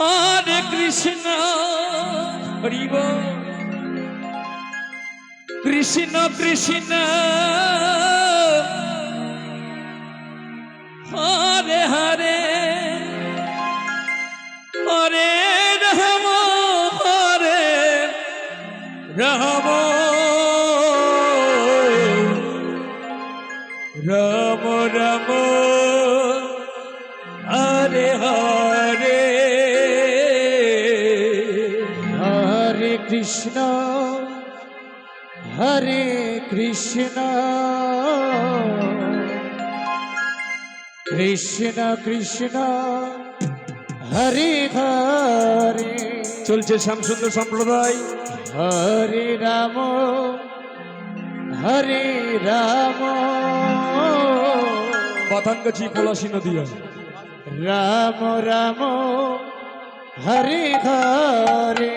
হরে কৃষ্ণ হরিব কৃষ্ণ কৃষ্ণ। হরে কৃষ্ণ হরে কৃষ্ণ। কৃষ্ণ কৃষ্ণ হরে হরে। চলছে শ্যামসুন্দর সম্প্রদায়। হরে রাম হরে রাম। পাতাঙ্গাছি পলাশী নদীয়া রাম রাম হরে হরে।